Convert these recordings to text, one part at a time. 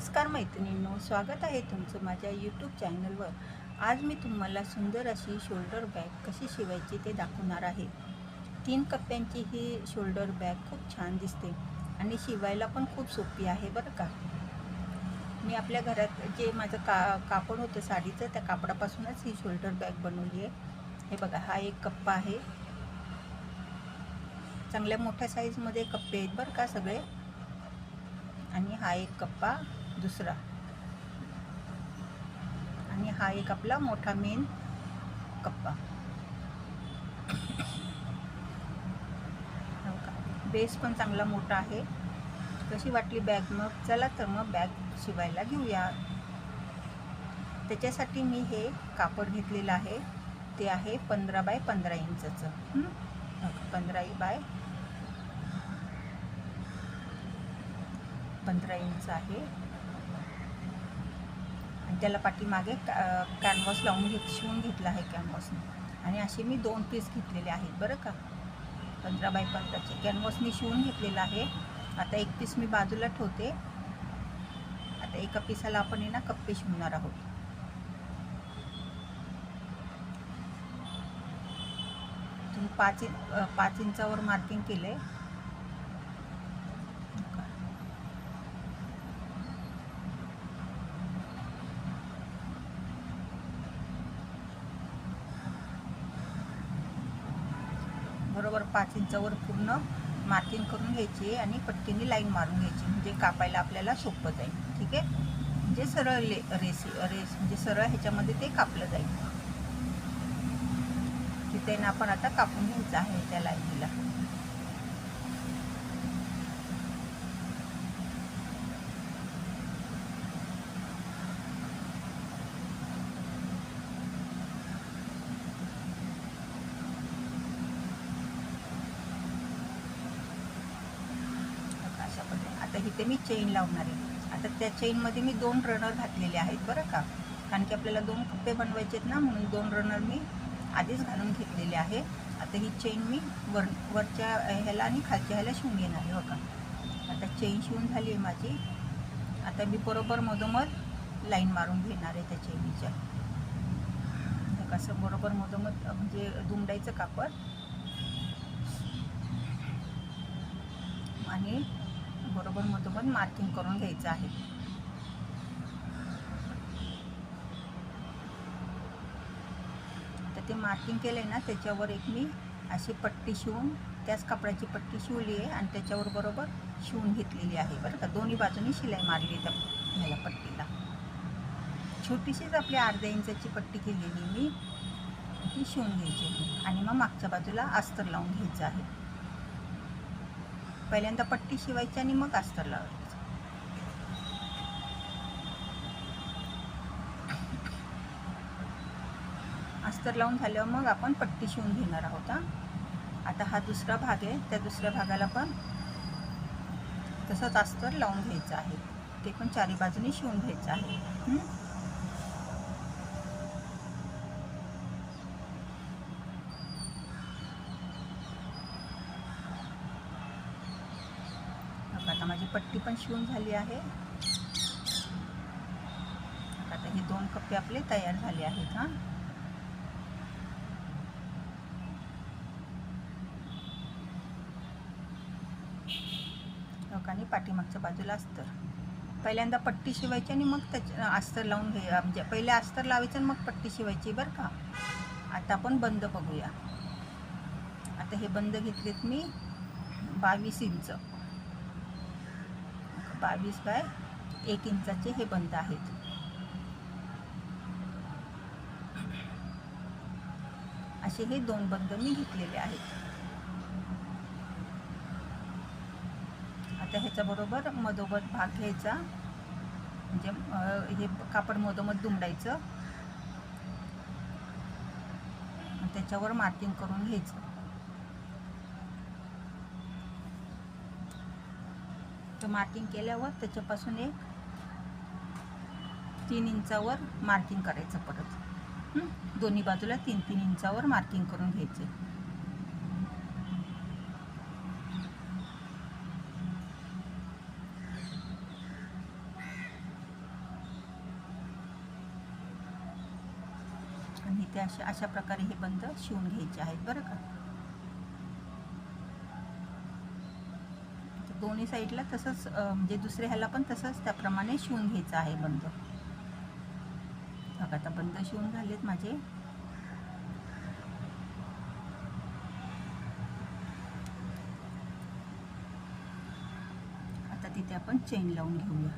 नमस्कार मैत्रिणींनो स्वागत आहे तुमचं माझ्या यूट्यूब चॅनलवर आज मी तुम्हाला सुंदर अशी शोल्डर बॅग कशी शिवायची ते दाखवणार आहे. तीन कप्प्यांची ही शोल्डर बॅग खूप छान दिसते आणि शिवायला पण खूप सोपी आहे बरं का. मी आपल्या घरात जे माझं का कापड होतं साडीचं त्या कापडापासूनच ही शोल्डर बॅग बनवली आहे. हे बघा हा एक कप्पा आहे. चांगल्या मोठ्या साईजमध्ये कप्पे आहेत बरं का सगळे. आणि हा एक कप्पा. दुसरा. आणि हा एक आपला मोठा मेन कप्पा. हो का? बेस पण चांगला मोठा आहे. कशी वाटली बॅग मग? चला तर मग बॅग शिवायला घेऊया. त्याच्यासाठी मी हे कापड घेतलेलं आहे. ते आहे पंधरा बाय पंधरा इंचचं. हो पंधरा बाय पंधरा इंच आहे. त्याला पाठीमागे का कॅनव्हास लावून घेत शिवून घेतला आहे कॅनव्हासने आणि असे मी दोन पीस घेतलेले आहेत बरं का? पंधरा बाय पंधराचे कॅनव्हासने शिवून घेतलेलं आहे. आता एक पीस मी बाजूला ठेवते. आता एका पिसाला आपण आहे ना कप्पे शिवणार आहोत. तुम्ही पाच इंच पाच इंचावर मार्किंग केलं आहे बरोबर पाच इंचावर पूर्ण मार्किंग करून घ्यायची आणि पट्टीने लाईन मारून घ्यायची. म्हणजे कापायला आपल्याला सोपं जाईल. ठीक आहे? म्हणजे सरळ ले रेस रेस म्हणजे सरळ ह्याच्यामध्ये ते कापलं जाईल. तिथे ना आपण आता कापून घ्यायचं आहे त्या लाईनीला अशा पद्धतीने आता इथे मी चेन लावणार आहे. आता त्या चेनमध्ये मी दोन रनर घातलेले आहेत बरं का. कारण की आपल्याला दोन कप्पे बनवायचे आहेत ना म्हणून दोन रनर मी आधीच घालून घेतलेले आहे. आता ही चेन मी वर वरच्या ह्याला आणि खालच्या ह्याला शिवून घेणार आहे हो बघा आता चेन शिवून झाली आहे माझी. आता मी बरोबर मधोमध लाईन मारून घेणार आहे त्या चेनीच्या कसं बरोबर मधोमध म्हणजे दुमडायचं कापड. आणि बरोबर मधोमध मार्किंग करून घ्यायचं आहे. तर ते मार्किंग केलं ना त्याच्यावर एक मी अशी पट्टी शिवून त्याच कपड्याची पट्टी शिवली आहे आणि त्याच्यावर बरोबर शिवून घेतलेली आहे. बरं का? दोन्ही बाजूनी शिलाई मारली त्या ह्याला पट्टीला. छोटीशीच आपली अर्ध्या इंचाची पट्टी केलेली मी ती शिवून घ्यायची आणि मग मागच्या बाजूला अस्तर लावून घ्यायचं आहे. पहिल्यांदा पट्टी शिवायची आणि मग अस्तर लावायचं. अस्तर लावून झाल्यावर मग आपण पट्टी शिवून घेणार आहोत आता हा दुसरा भाग आहे त्या दुसऱ्या भागाला पण तसंच अस्तर लावून घ्यायचं आहे. ते पण चारी बाजूने शिवून घ्यायचं आहे. आता माझी पट्टी पण शिवून झाली आहे. आता हे दोन कप्पे आपले तयार झाले आहेत हां. लोकांनी पाठीमागच्या बाजूला अस्तर. पहिल्यांदा पट्टी शिवायची आणि मग त्याच्या अस्तर लावून घे म्हणजे पहिले अस्तर लावायचं आणि मग पट्टी शिवायची बरं का. आता आपण बंद बघूया. आता हे बंद घेतलेत मी बावीस इंच. बावीस बाय एक इंचाचे हे बंद आहेत. असे हे दोन बंद मी घेतलेले आहेत. आता ह्याच्याबरोबर मधोमध भाग घ्यायचा. म्हणजे हे कापड मधोमध दुमडायचं. त्याच्यावर मार्किंग करून घ्यायचं. तर मार्किंग केल्यावर त्याच्यापासून एक तीन इंचावर मार्किंग करायचं परत. दोन्ही बाजूला तीन तीन इंचावर मार्किंग करून घ्यायचे. आणि ते अशा अशा प्रकारे हे बंद शिवून घ्यायचे आहेत बरं का? दोन्ही साईडला तसंच म्हणजे दुसऱ्या ह्याला पण तसंच त्याप्रमाणे शिवून घ्यायचं आहे बंद. बघा आता बंद शिवून झालेत माझे. आता तिथे आपण चेन लावून घेऊया.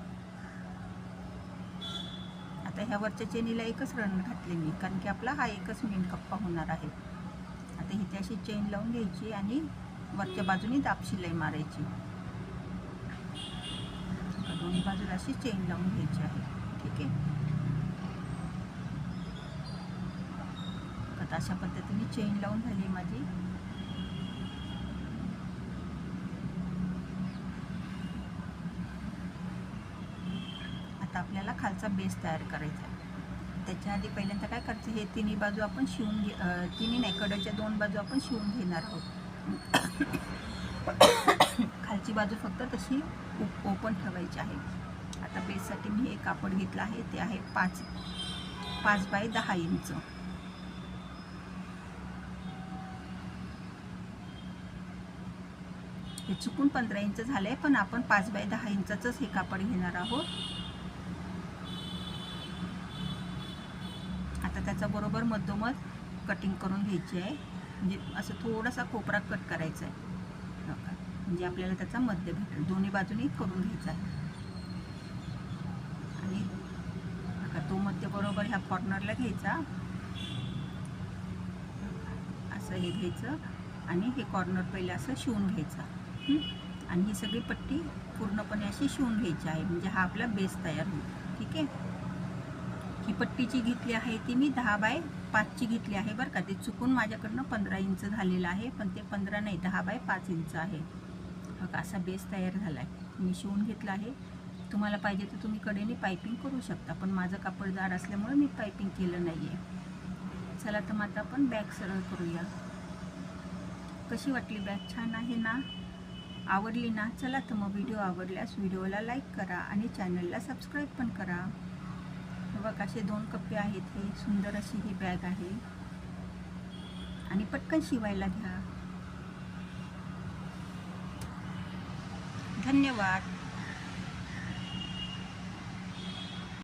आता ह्या वरच्या चेनीला एकच रन घातले मी कारण की आपला हा एकच मेन कप्पा होणार आहे. आता हिथे अशी चेन लावून घ्यायची आणि वरच्या बाजूनी दाब शिलाई मारायची. दोन्ही बाजूला अशी चेन लावून घ्यायची आहे. ठीक आहे? आता अशा पद्धतीने चेन लावून झाली माझी. आता आपल्याला खालचा बेस तयार करायचा आहे. त्याच्या आधी पहिल्यांदा काय करायचं हे तिन्ही बाजू आपण शिवून घे तिन्ही नाही कडच्या दोन बाजू आपण शिवून घेणार आहोत. खालची बाजू फक्त तशी ओपन ठेवायची आहे. आता बेससाठी मी एक कापड घेतलं आहे ते आहे पाच पाच बाय दहा इंच. हे चुकून पंधरा इंच झालं आहे पण आपण पाच बाय दहा इंचाचंच हे कापड घेणार आहोत. आता त्याचा बरोबर मधोमध कटिंग करून घ्यायची आहे. म्हणजे असं थोडासा कोपरा कट करायचा आहे. म्हणजे आपल्याला त्याचा मध्य भेटेल दोन्ही बाजूनी करून घ्यायचा आहे. आणि तो मध्य बरोबर ह्या कॉर्नरला घ्यायचा. असं हे घ्यायचं आणि हे कॉर्नर पहिले असं शिवून घ्यायचा. आणि ही सगळी पट्टी पूर्णपणे अशी शिवून घ्यायची आहे. म्हणजे हा आपला बेस तयार होईल. ठीक आहे? ही पट्टी जी घेतली आहे ती मी दहा बाय पाचची घेतली आहे बरं का. ते चुकून माझ्याकडनं पंधरा इंच झालेलं आहे. पण ते पंधरा नाही दहा बाय पाच इंच आहे. बघा असा बेस तयार झाला आहे मी शिवून घेतला आहे. तुम्हाला पाहिजे तर तुम्ही कडेने पायपिंग करू शकता पण माझं कापड जाड असल्यामुळे मी पायपिंग केलं नाही आहे चला तर मग आता आपण बॅग सरळ करूया. कशी वाटली बॅग? छान आहे ना? आवडली ना? चला तर मग व्हिडिओ आवडल्यास व्हिडिओला लाईक करा आणि चॅनलला सबस्क्राईब पण करा. बघ असे दोन कप्पे आहेत हे. सुंदर अशी ही बॅग आहे. आणि पटकन शिवायला घ्या ท่านเนี่ยว่า